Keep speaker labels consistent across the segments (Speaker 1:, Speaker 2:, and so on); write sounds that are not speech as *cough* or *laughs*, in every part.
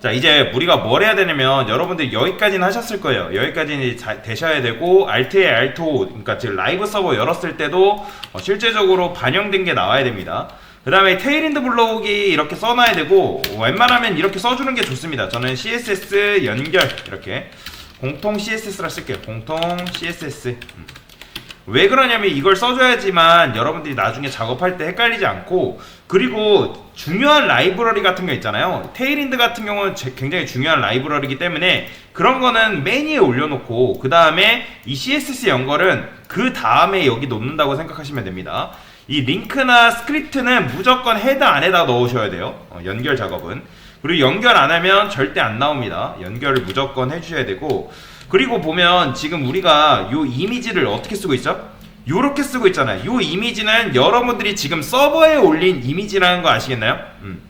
Speaker 1: 자 이제 우리가 뭘 해야 되냐면 여러분들 여기까지는 하셨을 거예요. 여기까지는 자- 되셔야 되고 Alt에 Alt5 그러니까 지금 라이브 서버 열었을 때도 어, 실제적으로 반영된 게 나와야 됩니다. 그 다음에 테일인드 블록이 이렇게 써놔야 되고 웬만하면 이렇게 써주는 게 좋습니다. 저는 CSS 연결 이렇게. 공통 CSS라 쓸게요. 공통 CSS 음. 왜 그러냐면 이걸 써줘야지만 여러분들이 나중에 작업할 때 헷갈리지 않고 그리고 중요한 라이브러리 같은 거 있잖아요. 테일인드 같은 경우는 제- 굉장히 중요한 라이브러리이기 때문에 그런 거는 맨 위에 올려놓고 그 다음에 이 CSS 연결은 그 다음에 여기 놓는다고 생각하시면 됩니다. 이 링크나 스크립트는 무조건 헤더 안에다 넣으셔야 돼요. 어, 연결 작업은. 그리고 연결 안 하면 절대 안 나옵니다. 연결을 무조건 해주셔야 되고 그리고 보면 지금 우리가 요 이미지를 어떻게 쓰고 있죠? 요렇게 쓰고 있잖아요. 요 이미지는 여러분들이 지금 서버에 올린 이미지라는 거 아시겠나요? 음.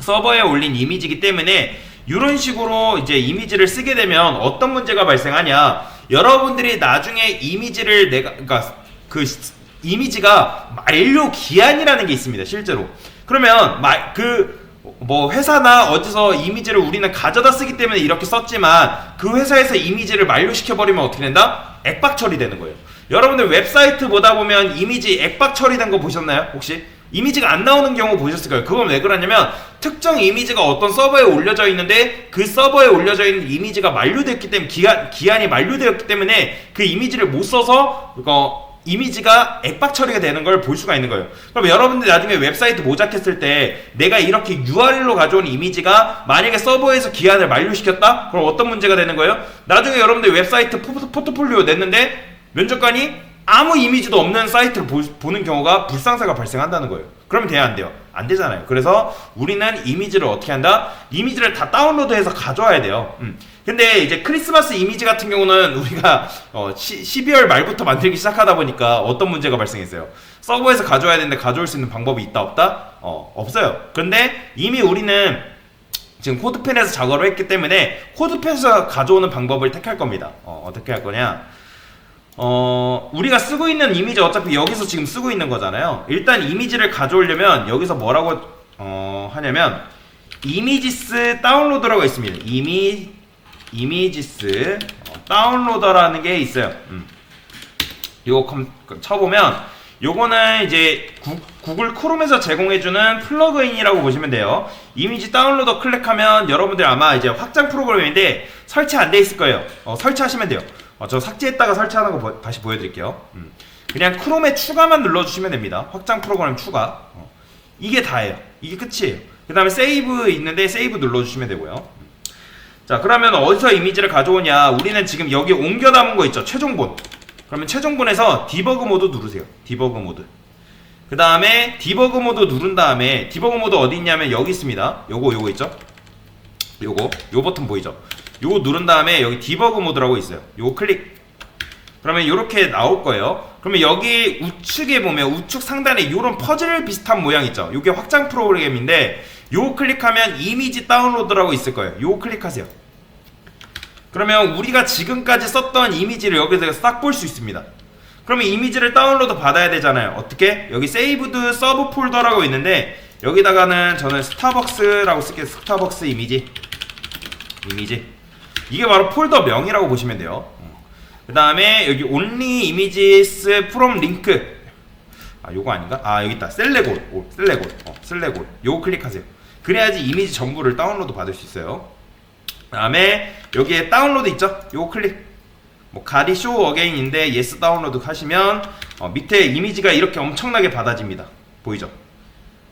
Speaker 1: 서버에 올린 이미지이기 때문에 이런 식으로 이제 이미지를 쓰게 되면 어떤 문제가 발생하냐? 여러분들이 나중에 이미지를 내가 그러니까 그 시- 이미지가 만료 기한이라는 게 있습니다. 실제로. 그러면 그 뭐 회사나 어디서 이미지를 우리는 가져다 쓰기 때문에 이렇게 썼지만 그 회사에서 이미지를 만료시켜 버리면 어떻게 된다? 액박 처리되는 거예요. 여러분들 웹사이트 보다 보면 이미지 액박 처리된 거 보셨나요? 혹시? 이미지가 안 나오는 경우 보셨을 거예요. 그건 왜 그러냐면 특정 이미지가 어떤 서버에 올려져 있는데 그 서버에 올려져 있는 이미지가 만료됐기 때문에 기한 기한이 만료되었기 때문에 그 이미지를 못 써서 이거 이미지가 액박 처리가 되는 걸 볼 수가 있는 거예요. 그럼 여러분들 나중에 웹사이트 모작했을 때 내가 이렇게 URL로 가져온 이미지가 만약에 서버에서 기한을 만료시켰다? 그럼 어떤 문제가 되는 거예요? 나중에 여러분들 웹사이트 포- 포트폴리오 냈는데 면접관이 아무 이미지도 없는 사이트를 보, 는 경우가 불상사가 발생한다는 거예요. 그러면 돼야 안 돼요? 안 되잖아요. 그래서 우리는 이미지를 어떻게 한다? 이미지를 다 다운로드해서 가져와야 돼요. 음. 근데 이제 크리스마스 이미지 같은 경우는 우리가 어, 시, 12월 말부터 만들기 시작하다 보니까 어떤 문제가 발생했어요? 서버에서 가져와야 되는데 가져올 수 있는 방법이 있다 없다? 어, 없어요. 근데 이미 우리는 지금 코드펜에서 작업을 했기 때문에 코드펜에서 가져오는 방법을 택할 겁니다. 어, 어떻게 할 거냐? 어, 우리가 쓰고 있는 이미지 어차피 여기서 지금 쓰고 있는 거잖아요. 일단 이미지를 가져오려면 여기서 뭐라고 어, 하냐면 이미지스 다운로더라고 있습니다. 이미 이미지스 어, 다운로더라는 게 있어요. 음. 요거 컴, 쳐보면 요거는 이제 구, 구글 크롬에서 제공해주는 플러그인이라고 보시면 돼요. 이미지 다운로더 클릭하면 여러분들 아마 이제 확장 프로그램인데 설치 안 돼 있을 거예요. 어, 설치하시면 돼요. 어, 저 삭제했다가 설치하는 거 보- 다시 보여드릴게요. 음. 그냥 크롬에 추가만 눌러주시면 됩니다. 확장 프로그램 추가. 어. 이게 다예요. 이게 끝이에요. 그 다음에 세이브 있는데 세이브 눌러주시면 되고요. 음. 자 그러면 어디서 이미지를 가져오냐? 우리는 지금 여기 옮겨 담은 거 있죠? 최종본. 그러면 최종본에서 디버그 모드 누르세요. 디버그 모드. 그 다음에 디버그 모드 누른 다음에 디버그 모드 어디 있냐면 여기 있습니다. 요거 요거 있죠? 요거 요 버튼 보이죠? 요거 누른 다음에 여기 디버그 모드라고 있어요. 요거 클릭. 그러면 이렇게 나올 거예요. 그러면 여기 우측에 보면 우측 상단에 이런 퍼즐 비슷한 모양 있죠. 이게 확장 프로그램인데 요 클릭하면 이미지 다운로드라고 있을 거예요. 요 클릭하세요. 그러면 우리가 지금까지 썼던 이미지를 여기서 싹 볼 수 있습니다. 그러면 이미지를 다운로드 받아야 되잖아요. 어떻게? 여기 세이브드 서브 폴더라고 있는데 여기다가는 저는 스타벅스라고 쓸게요. 스타벅스 이미지. 이미지. 이게 바로 폴더 명이라고 보시면 돼요. 그 다음에 여기 only images from link 아 요거 아닌가? 아 여기 있다 셀레골 오, 셀레골 어, 셀레골 요거 클릭하세요 그래야지 이미지 전부를 다운로드 받을 수 있어요. 그 다음에 여기에 다운로드 있죠? 요거 클릭. 뭐 가디 쇼 어게인인데 예스 다운로드 하시면 어, 밑에 이미지가 이렇게 엄청나게 받아집니다. 보이죠?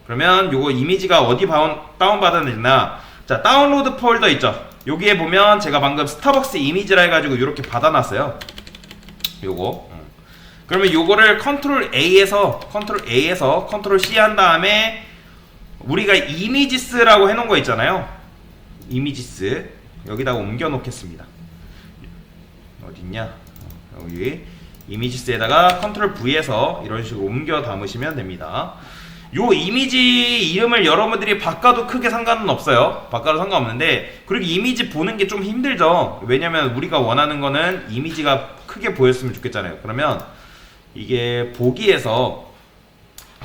Speaker 1: 그러면 요거 이미지가 어디 바운, 다운받았느냐 자 다운로드 폴더 있죠? 여기에 보면 제가 방금 스타벅스 이미지라 해가지고 이렇게 받아놨어요. 요거. 음. 그러면 요거를 컨트롤 A에서 컨트롤 A에서 컨트롤 C 한 다음에 우리가 이미지스라고 해놓은 거 있잖아요 이미지스 여기다가 옮겨 놓겠습니다 어딨냐 어, 여기 이미지스에다가 컨트롤 V에서 이런 식으로 옮겨 담으시면 됩니다 요 이미지 이름을 여러분들이 바꿔도 크게 상관은 없어요. 바꿔도 상관없는데 그리고 이미지 보는 게 좀 힘들죠. 왜냐면 우리가 원하는 거는 이미지가 크게 보였으면 좋겠잖아요. 그러면 이게 보기에서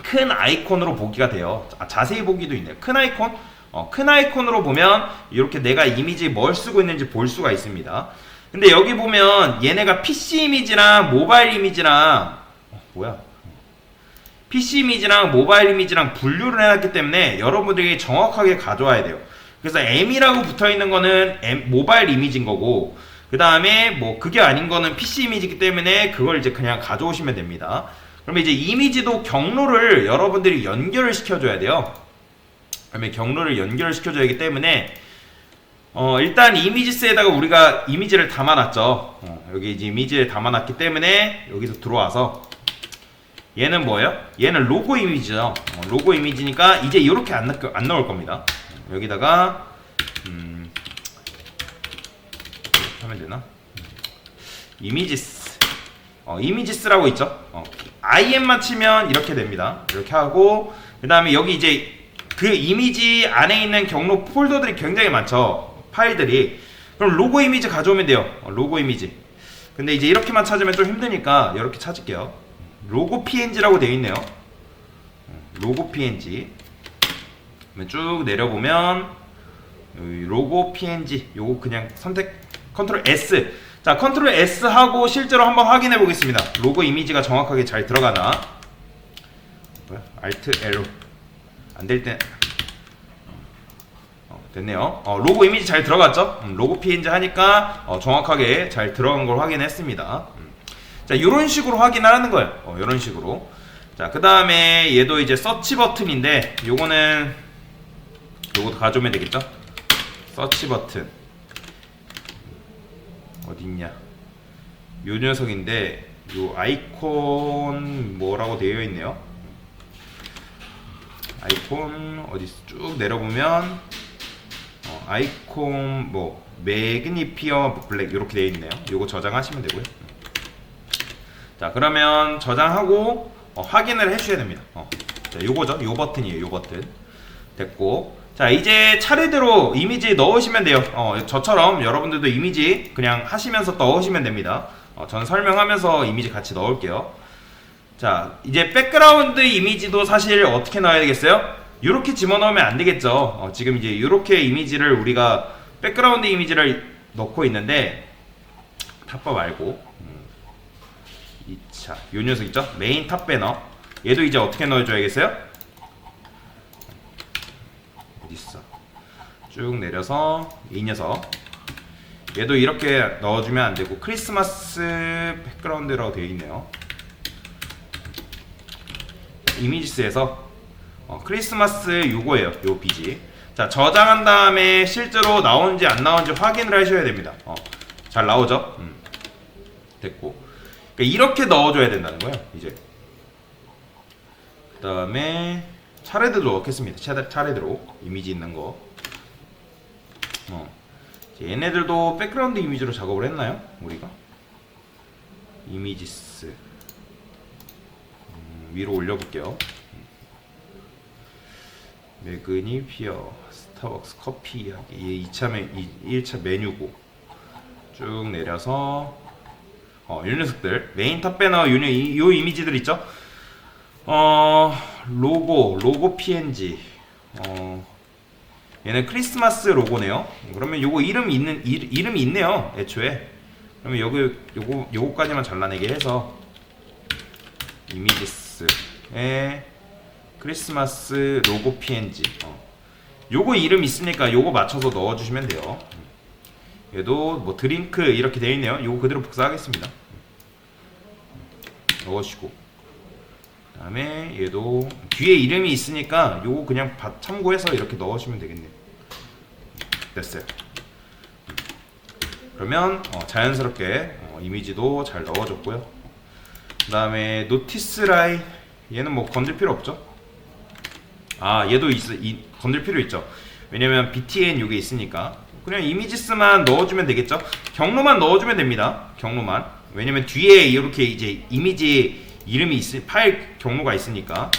Speaker 1: 큰 아이콘으로 보기가 돼요. 아, 자세히 보기도 있네요. 큰 아이콘 어, 큰 아이콘으로 보면 이렇게 내가 이미지 뭘 쓰고 있는지 볼 수가 있습니다. 근데 여기 보면 얘네가 PC 이미지랑 모바일 이미지랑 어, 뭐야? PC 이미지랑 모바일 이미지랑 분류를 해놨기 때문에 여러분들이 정확하게 가져와야 돼요. 그래서 M이라고 붙어 있는 거는 M, 모바일 이미지인 거고, 그 다음에 뭐 그게 아닌 거는 PC 이미지이기 때문에 그걸 이제 그냥 가져오시면 됩니다. 그러면 이제 이미지도 경로를 여러분들이 연결을 시켜줘야 돼요. 그러면 경로를 연결을 시켜줘야 하기 때문에 어, 일단 이미지스에다가 우리가 이미지를 담아놨죠. 어, 여기 이제 이미지를 담아놨기 때문에 여기서 들어와서 얘는 뭐예요? 얘는 로고 이미지죠. 어, 로고 이미지니까 이제 이렇게 안, 나, 안 나올 겁니다. 여기다가 음, 하면 되나? 이미지스 어, 이미지스라고 있죠. 어, IM만 치면 이렇게 됩니다. 이렇게 하고 그 다음에 여기 이제 그 이미지 안에 있는 경로 폴더들이 굉장히 많죠. 파일들이. 그럼 로고 이미지 가져오면 돼요. 어, 로고 이미지. 근데 이제 이렇게만 찾으면 좀 힘드니까 이렇게 찾을게요. 로고 PNG라고 되어 있네요. 어, 로고 PNG. 쭉 내려보면 로고 PNG 요거 그냥 선택 컨트롤 S. 자, 컨트롤 S 하고 실제로 한번 확인해 보겠습니다. 로고 이미지가 정확하게 잘 들어가나? Alt L. 안될 때. 어, 됐네요. 어, 로고 이미지 잘 들어갔죠? 음, 로고 PNG 하니까 어, 정확하게 잘 들어간 걸 확인했습니다. 음. 자, 이런 식으로 확인을 하는 거예요. 어, 이런 식으로. 자, 그 다음에 얘도 이제 서치 버튼인데, 요거는 요것도 가져오면 되겠죠? 서치 버튼. 어딨냐? 요 녀석인데, 요 아이콘 뭐라고 되어 있네요. 아이콘 어디 쭉 내려보면 어, 아이콘 뭐 매그니피어 블랙 이렇게 되어 있네요. 요거 저장하시면 되고요. 자 그러면 저장하고 어, 확인을 해주셔야 됩니다. 어, 자 요거죠. 요 버튼이에요. 요 버튼 됐고 자 이제 차례대로 이미지 넣으시면 돼요. 어, 저처럼 여러분들도 이미지 그냥 하시면서 넣으시면 됩니다. 어, 전 설명하면서 이미지 같이 넣을게요. 자, 이제 백그라운드 이미지도 사실 어떻게 넣어야 되겠어요? 이렇게 집어넣으면 안 되겠죠. 어, 지금 이제 이렇게 이미지를 우리가 백그라운드 이미지를 넣고 있는데 탑바 말고 음, 2차 요 녀석 있죠? 메인 탑 배너 얘도 이제 어떻게 넣어줘야겠어요? 어디 있어? 쭉 내려서 이 녀석 얘도 이렇게 넣어주면 안 되고 크리스마스 백그라운드라고 되어 있네요. 이미지스에서 어, 크리스마스 요거예요. 요 비지. 자 저장한 다음에 실제로 나오는지 안 나오는지 확인을 하셔야 됩니다. 어, 잘 나오죠? 음. 됐고 그러니까 이렇게 넣어줘야 된다는 거예요. 이제 그 다음에 차례대로 넣겠습니다. 차례, 차례대로 이미지 있는 거. 어. 얘네들도 백그라운드 이미지로 작업을 했나요? 우리가 이미지스 음, 위로 올려볼게요. 매그니 피어 스타벅스 커피 하기 이게 2차 메 1차 메뉴고 쭉 내려서 어, 이 녀석들 메인 탑 배너 요, 이- 요 이미지들 있죠? 어 로고 로고 PNG 어 얘는 크리스마스 로고네요. 그러면 요거 이름 있는 이, 이름이 있네요. 애초에 그러면 여기 요거 요거까지만 잘라내게 해서 이미지스에 크리스마스 로고 PNG. 어. 요거 이름 있으니까 요거 맞춰서 넣어 주시면 돼요. 얘도 뭐 드링크 이렇게 되어 있네요. 요거 그대로 복사하겠습니다. 넣으시고 그 다음에 얘도 뒤에 이름이 있으니까 요거 그냥 바- 참고해서 이렇게 넣으시면 되겠네요. 됐어요. 그러면 어, 자연스럽게 어, 이미지도 잘 넣어줬고요. 그 다음에 노티스 라인 얘는 뭐 건들 필요 없죠. 아 얘도 있어 이, 건들 필요 있죠 왜냐면 btn 요게 있으니까 그냥 이미지스만 넣어주면 되겠죠 경로만 넣어주면 됩니다 경로만 왜냐면 뒤에 이렇게 이제 이미지 이름이 있 파일 경로가 있으니까.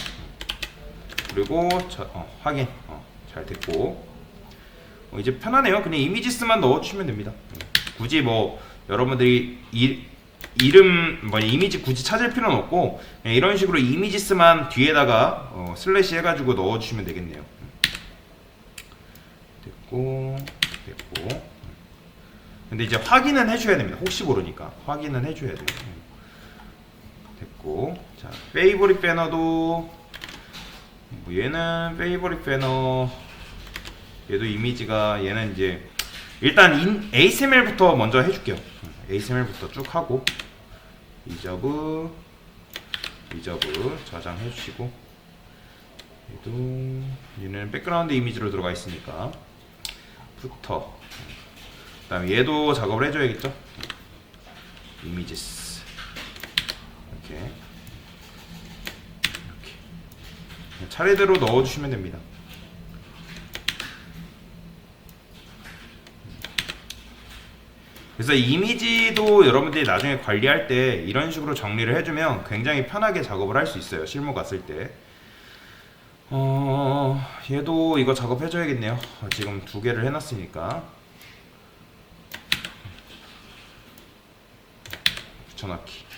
Speaker 1: 그리고 저, 어, 확인. 어, 잘 됐고. 어, 이제 편하네요. 그냥 이미지스만 넣어주시면 됩니다. 굳이 뭐 여러분들이 이, 이름 뭐 이미지 굳이 찾을 필요는 없고 이런 식으로 이미지스만 뒤에다가 어, 슬래시 해가지고 넣어주시면 되겠네요. 됐고 됐고. 근데 이제 확인은 해줘야 됩니다. 혹시 모르니까. 확인은 해줘야 돼요 됐고 자 페이보릿 배너도 뭐 얘는 페이보릿 배너 얘도 이미지가 얘는 이제 일단 인, ASML부터 먼저 해줄게요. ASML부터 쭉 하고 이저브 이저브 저장해 주시고 얘도 얘는 백그라운드 이미지로 들어가 있으니까 부터. 그 다음에 얘도 작업을 해줘야겠죠? 이미지스 이렇게 이렇게 차례대로 넣어주시면 됩니다 그래서 이미지도 여러분들이 나중에 관리할 때 이런 식으로 정리를 해주면 굉장히 편하게 작업을 할 수 있어요. 실무 갔을 때. 어, 얘도 이거 작업해줘야겠네요. 어, 지금 두 개를 해놨으니까. 붙여넣기.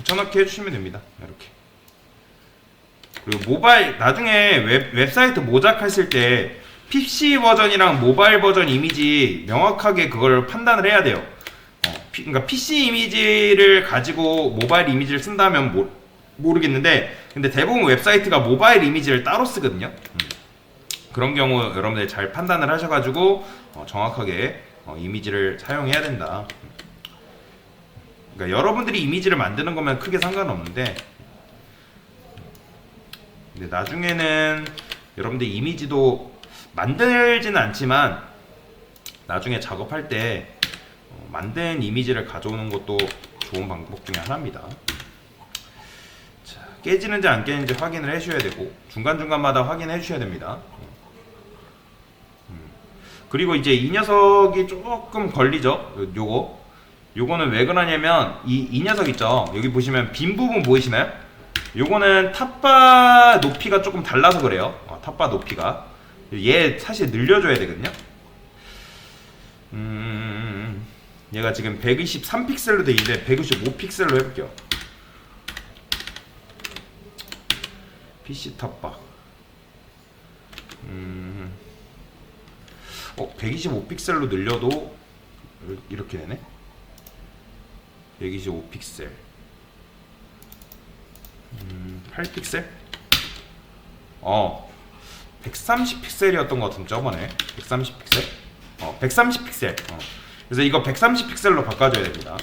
Speaker 1: 붙여넣기 해주시면 됩니다. 이렇게. 그리고 모바일, 나중에 웹, 웹사이트 모작했을 때 PC 버전이랑 모바일 버전 이미지 명확하게 그걸 판단을 해야 돼요. 어, 피- 그러니까 PC 이미지를 가지고 모바일 이미지를 쓴다면 모, 모르겠는데, 근데 대부분 웹사이트가 모바일 이미지를 따로 쓰거든요. 음. 그런 경우 여러분들 잘 판단을 하셔가지고 어, 정확하게 어, 이미지를 사용해야 된다. 그러니까 여러분들이 이미지를 만드는 거면 크게 상관없는데, 근데 나중에는 여러분들 이미지도 만들지는 않지만 나중에 작업할 때 어, 만든 이미지를 가져오는 것도 좋은 방법 중에 하나입니다. 자, 깨지는지 안 깨지는지 확인을 해주셔야 되고 중간중간마다 확인해 주셔야 됩니다. 음. 그리고 이제 이 녀석이 조금 걸리죠. 요- 요거. 요거는 왜 그러냐면 이, 이 녀석 있죠. 여기 보시면 빈 부분 보이시나요? 요거는 탑바 높이가 조금 달라서 그래요. 어, 탑바 높이가. 얘 사실 늘려줘야 되거든요. 음, 얘가 지금 123픽셀로 돼 있는데 125픽셀로 해볼게요. PC 탑바. 음, 어, 125픽셀로 늘려도 이렇게 되네. 125픽셀. 음, 8픽셀? 어, 130픽셀이었던 것 같은데 저번에 130픽셀? 어 130픽셀 어. 그래서 이거 130픽셀로 바꿔줘야 됩니다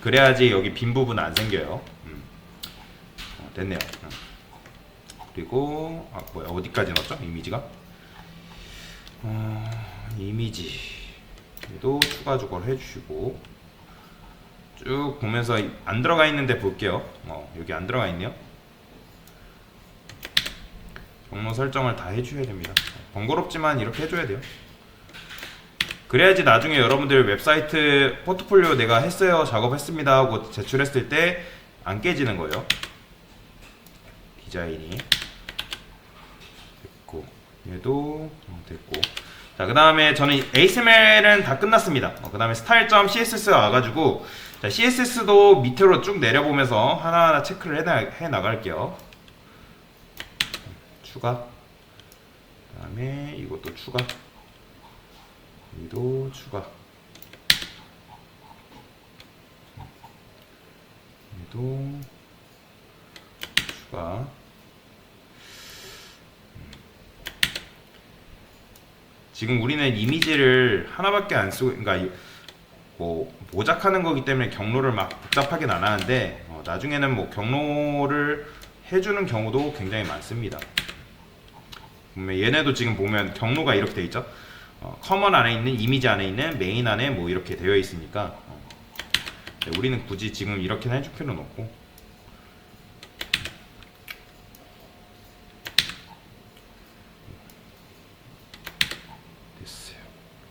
Speaker 1: 그래야지 여기 빈 부분 안 생겨요 음. 어, 됐네요 음. 그리고 아 뭐야 어디까지 넣었죠 이미지가 어, 이미지 얘도 추가 주거를 해주시고 쭉 보면서 안 들어가 있는데 볼게요 어, 여기 안 들어가 있네요 경로 설정을 다 해줘야 됩니다. 번거롭지만 이렇게 해줘야 돼요. 그래야지 나중에 여러분들 웹사이트 포트폴리오 내가 했어요, 작업했습니다 하고 제출했을 때 안 깨지는 거예요. 디자인이 됐고 얘도 어, 됐고 자 그 다음에 저는 ASML은 다 끝났습니다. 그 다음에 스타일.점 CSS가 와가지고 자, CSS도 밑으로 쭉 내려보면서 하나하나 체크를 해, 나, 해 나갈게요. 추가. 그 다음에 이것도 추가. 여기도 추가. 여기도 추가. 지금 우리는 이미지를 하나밖에 안 쓰고 그러니까 이- 뭐 모작하는 거기 때문에 경로를 막 복잡하긴 안 하는데 어, 나중에는 뭐 경로를 해주는 경우도 굉장히 많습니다. 얘네도 지금 보면 경로가 이렇게 돼 있죠. 어, 커먼 안에 있는 이미지 안에 있는 메인 안에 뭐 이렇게 되어 있으니까 어. 네, 우리는 굳이 지금 이렇게는 해줄 필요는 없고 됐어요.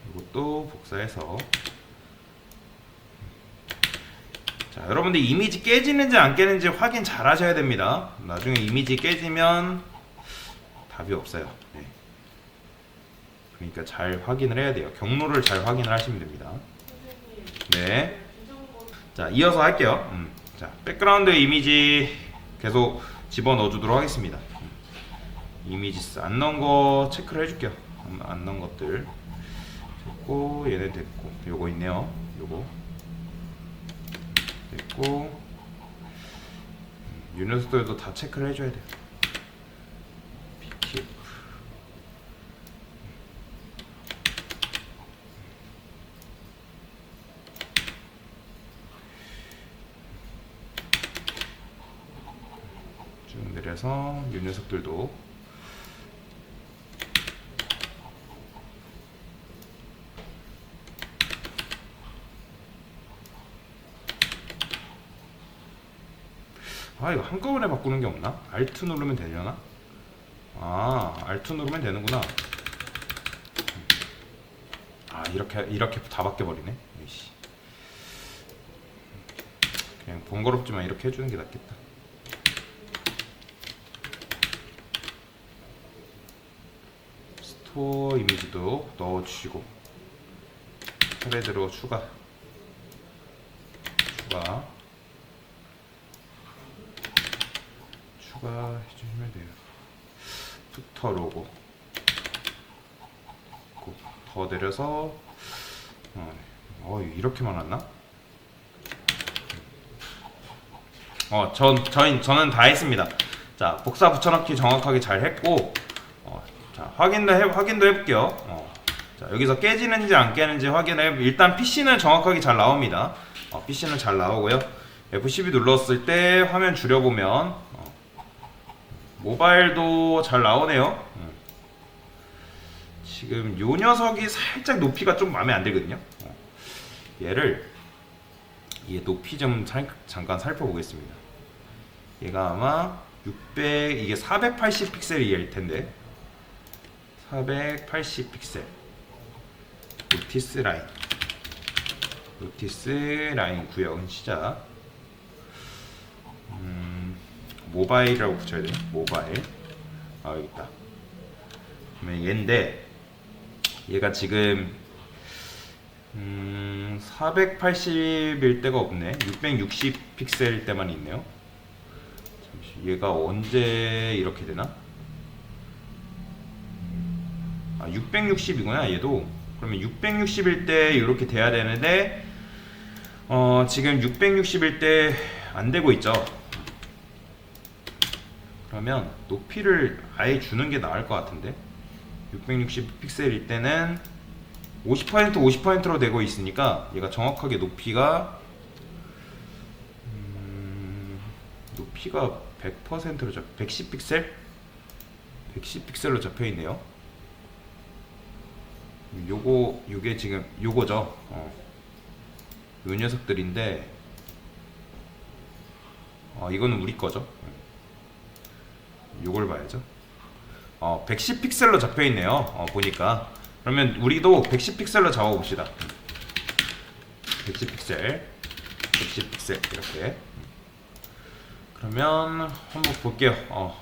Speaker 1: 이것도 복사해서 자 여러분들 이미지 깨지는지 안 깨지는지 확인 잘 하셔야 됩니다. 나중에 이미지 깨지면 답이 없어요. 네. 그러니까 잘 확인을 해야 돼요. 경로를 잘 확인을 하시면 됩니다. 네. 자, 이어서 할게요. 음. 자, 백그라운드 이미지 계속 집어 넣어 주도록 하겠습니다. 음. 이미지스 안 넣은 거 체크를 해 줄게요. 안, 안 넣은 것들 됐고 얘네 됐고 요거 있네요 요거 음, 이 녀석들도 다 체크를 해줘야 돼요. 쭉 내려서 이 녀석들도 아 이거 한꺼번에 바꾸는 게 없나? Alt 누르면 되려나? 아 Alt 누르면 되는구나 아 이렇게 이렇게 다 바뀌어버리네 이씨. 그냥 번거롭지만 이렇게 해주는 게 낫겠다 스토어 이미지도 넣어주시고 트레드로 추가 추가 추가 해주시면 돼요 푸터 로고 고- 더 내려서 어, 어 이렇게 많았나? 어, 전, 저희, 저는 다 했습니다. 자, 복사 붙여넣기 정확하게 잘 했고, 어, 자, 확인도 해, 확인도 해볼게요. 어, 자, 여기서 깨지는지 안 깨는지 확인해. 일단 PC는 정확하게 잘 나옵니다. 어, PC는 잘 나오고요. F12 눌렀을 때 화면 줄여보면, 어, 모바일도 잘 나오네요. 음. 지금 요 녀석이 살짝 높이가 좀 마음에 안 들거든요. 어, 얘를 얘 높이 좀 살- 잠깐 살펴보겠습니다. 얘가 아마 600 이게 480 픽셀일 텐데 480 픽셀 노티스 라인 노티스 라인 구역은 시작 음, 모바일이라고 붙여야 돼요 모바일 아 여기 있다 그러면 얘인데 얘가 지금 음, 480일 때가 없네. 660 픽셀 때만 있네요. 잠시 얘가 언제 이렇게 되나? 아, 660이구나, 얘도. 그러면 660일 때 이렇게 돼야 되는데 어, 지금 660일 때 안 되고 있죠. 그러면 높이를 아예 주는 게 나을 것 같은데. 660 픽셀일 때는 50% 50%로 되고 있으니까 얘가 정확하게 높이가 음, 높이가 100%로 잡 110 픽셀 110 픽셀로 잡혀 있네요. 요거 요게 지금 요거죠. 어. 요 녀석들인데 어, 이거는 우리 거죠. 요걸 봐야죠. 어, 110 픽셀로 잡혀 있네요. 어, 보니까 그러면 우리도 110 픽셀로 잡아 봅시다. 110 픽셀, 110 픽셀 이렇게. 그러면 한번 볼게요. 어.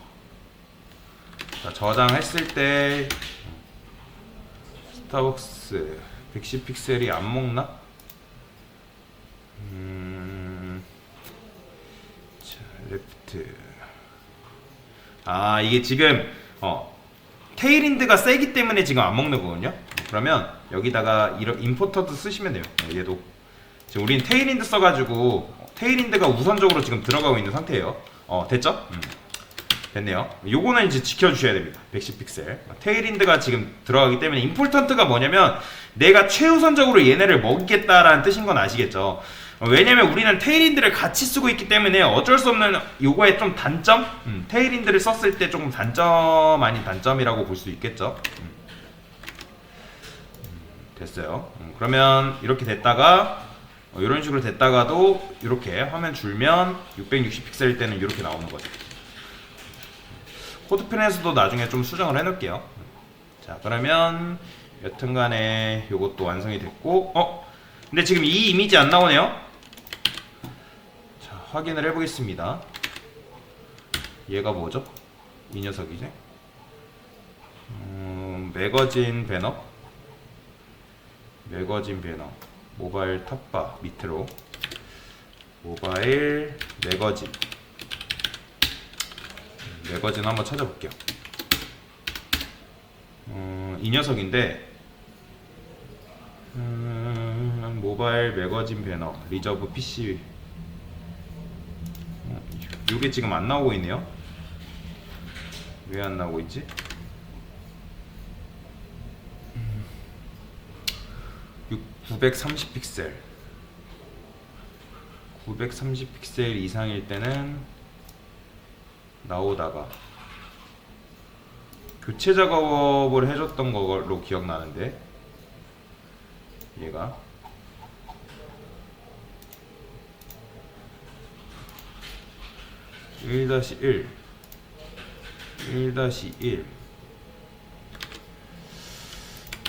Speaker 1: 자, 저장했을 때 스타벅스 110 픽셀이 안 먹나? 음, 자, 레프트. 아 이게 지금 어 테일인드가 세기 때문에 지금 안 먹는 거거든요. 그러면 여기다가 이런 임포터도 쓰시면 돼요. 어, 얘도 지금 우린 테일인드 써가지고 테일인드가 우선적으로 지금 들어가고 있는 상태예요. 어 됐죠? 음. 됐네요. 요거는 이제 지켜주셔야 됩니다. 110 픽셀. 테일인드가 지금 들어가기 때문에 임포턴트가 뭐냐면 내가 최우선적으로 얘네를 먹겠다라는 뜻인 건 아시겠죠? 어, 왜냐면 우리는 테일인드를 같이 쓰고 있기 때문에 어쩔 수 없는 요거의 좀 단점? 음, 테일인드를 썼을 때 조금 단점 아닌 단점이라고 볼 수 있겠죠? 음. 음, 됐어요. 음, 그러면 이렇게 됐다가 어, 이런 식으로 됐다가도 이렇게 화면 줄면 660 픽셀일 때는 이렇게 나오는 거죠. 코드펜에서도 나중에 좀 수정을 해놓을게요. 자, 그러면 여튼간에 이것도 완성이 됐고, 어? 근데 지금 이 이미지 안 나오네요? 자, 확인을 해보겠습니다. 얘가 뭐죠? 이 녀석이지? 음, 매거진 배너? 매거진 배너. 모바일 탑바 밑으로. 모바일 매거진. 매거진 한번 찾아볼게요. 어, 이 녀석인데 음, 모바일 매거진 배너 리저브 PC 어, 이게 지금 안 나오고 있네요. 왜 안 나오고 있지? 음, 930 픽셀. 930 픽셀 이상일 때는 나오다가 교체 작업을 해줬던 걸로 기억나는데 얘가 일 다시 일, 일 다시 일.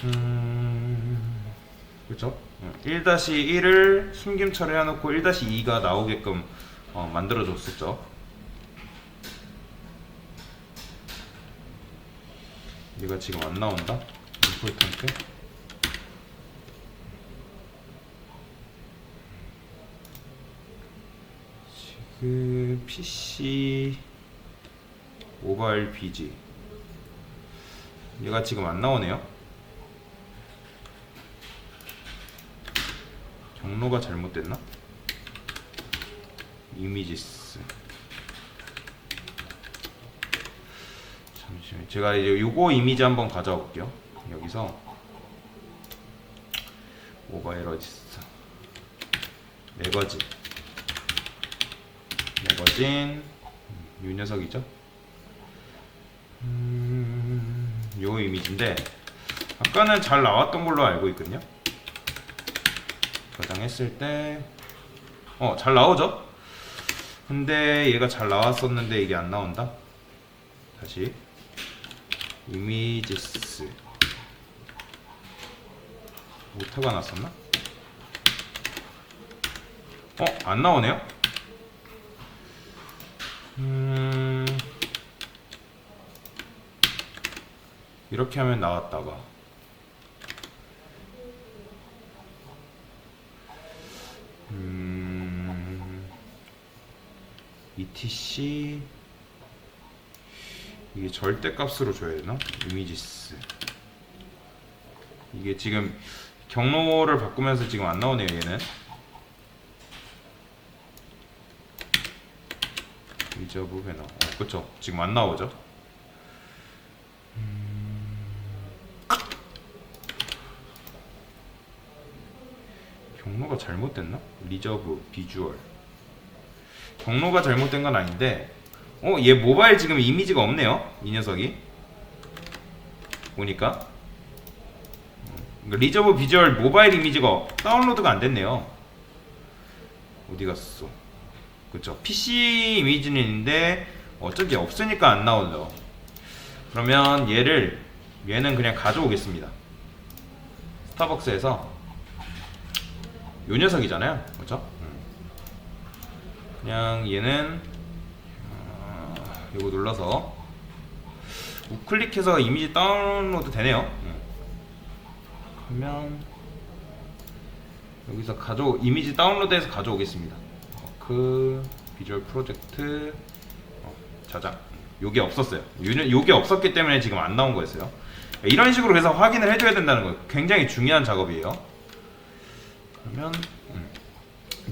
Speaker 1: 음, 그렇죠? 1 다시 1을 숨김 처리해놓고 1 다시 2가 나오게끔 어, 만들어줬었죠. 얘가 지금 안 나온다. 임포트한테. 지금 PC 모바일 BG 얘가 지금 안 나오네요. 경로가 잘못됐나? 이미지스 잠시만요. 제가 이제 요거 이미지 한번 가져와 볼게요. 여기서 모바일 어디스 매거진 매거진 음, 요 녀석이죠. 음, 요 이미지인데 아까는 잘 나왔던 걸로 알고 있거든요. 저장했을 때, 어, 잘 나오죠? 근데 얘가 잘 나왔었는데 이게 안 나온다? 다시. 이미지스. 오타가 났었나? 어, 안 나오네요? 음, 이렇게 하면 나왔다가. 음, ETC 이게 절대값으로 줘야 되나? 이미지스 이게 지금 경로를 바꾸면서 지금 안 나오네요 얘는 리저브 배너 어, 그쵸. 지금 안 나오죠? 경로가 잘못됐나? 리저브 비주얼. 경로가 잘못된 건 아닌데 어 얘 모바일 지금 이미지가 없네요 이 녀석이. 보니까. 음, 리저브 비주얼 모바일 이미지가 다운로드가 안 됐네요. 어디 갔어 그쵸 PC 이미지는 있는데 어쩐지 없으니까 안 나오죠 그러면 얘를 얘는 그냥 가져오겠습니다 스타벅스에서 요 녀석이잖아요. 그렇죠? 그냥 얘는 어, 요거 눌러서 우클릭해서 이미지 다운로드 되네요. 음. 그러면 여기서 가져 이미지 다운로드해서 가져오겠습니다. 그 비주얼 프로젝트 어, 저장. 요게 없었어요. 요는- 요게 없었기 때문에 지금 안 나온 거였어요. 이런 식으로 그래서 확인을 해줘야 된다는 거예요. 굉장히 중요한 작업이에요. 그러면 음.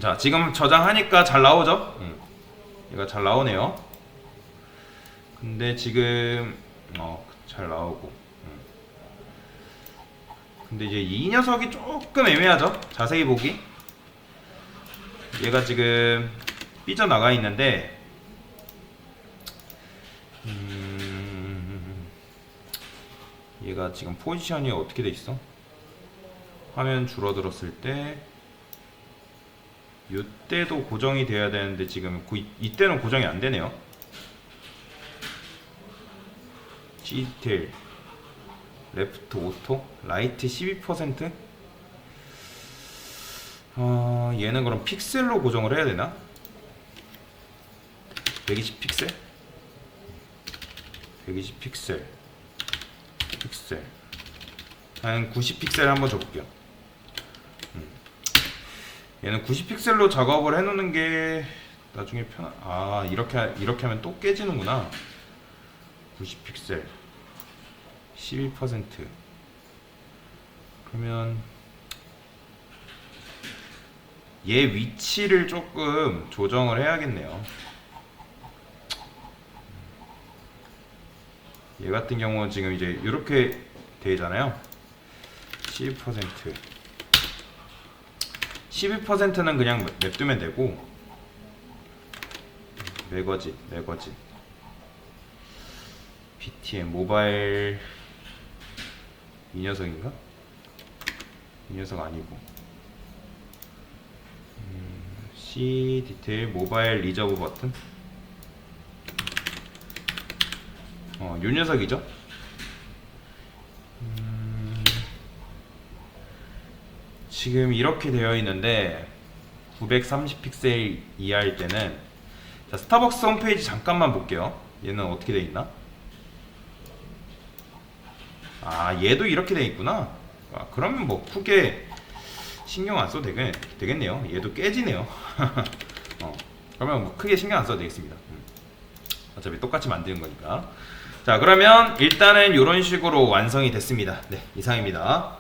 Speaker 1: 자 지금 저장하니까 잘 나오죠? 음. 얘가 잘 나오네요. 근데 지금 어 잘 나오고. 음. 근데 이제 이 녀석이 조금 애매하죠? 자세히 보기. 얘가 지금 삐져 나가 있는데 음, 얘가 지금 포지션이 어떻게 돼 있어? 화면 줄어들었을 때 이때도 고정이 돼야 되는데 지금 고, 이때는 고정이 안 되네요. 디테일 레프트 오토 라이트 12% 어, 얘는 그럼 픽셀로 고정을 해야 되나? 120 픽셀? 120 픽셀 픽셀 한 90 픽셀 한번 줘볼게요. 얘는 90 픽셀로 작업을 해놓는 게 나중에 편하. 아 이렇게 하- 이렇게 하면 또 깨지는구나. 90 픽셀, 12% 그러면 얘 위치를 조금 조정을 해야겠네요. 얘 같은 경우는 지금 이제 이렇게 되잖아요. 12% 12%는 그냥 냅두면 되고 매거진 매거진 BTM 모바일 이 녀석인가? 이 녀석 아니고 음, C 디테일 모바일 리저브 버튼 어, 요 녀석이죠? 음, 지금 이렇게 되어 있는데 930 픽셀 이하일 때는 자, 스타벅스 홈페이지 잠깐만 볼게요. 얘는 어떻게 돼 있나? 아, 얘도 이렇게 돼 있구나. 아, 그러면 뭐 크게 신경 안 써도 되겠, 되겠네요. 얘도 깨지네요. *laughs* 어, 그러면 뭐 크게 신경 안 써도 되겠습니다. 음. 어차피 똑같이 만드는 거니까. 자, 그러면 일단은 이런 식으로 완성이 됐습니다. 네, 이상입니다.